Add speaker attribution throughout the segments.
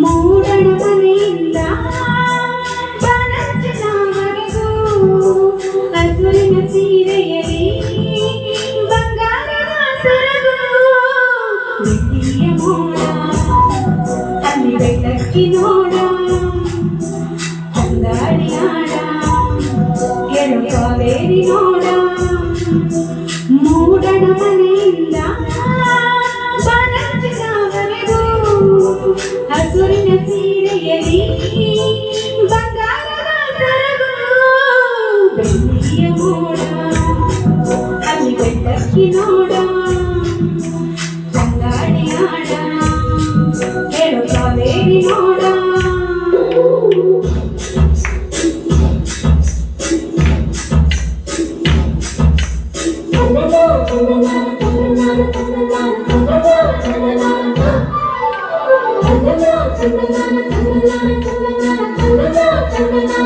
Speaker 1: మూడడ ಹಸುರಿನ
Speaker 2: Thank you. Thank you.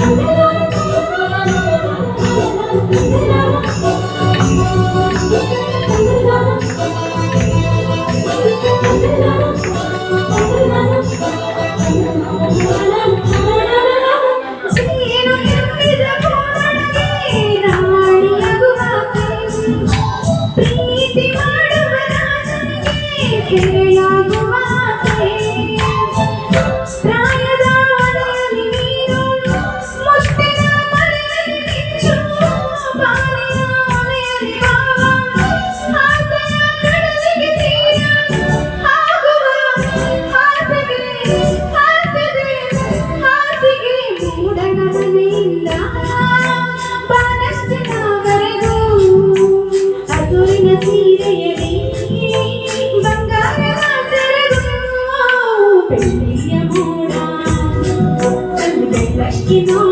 Speaker 2: Hallelujah.
Speaker 1: Thank you.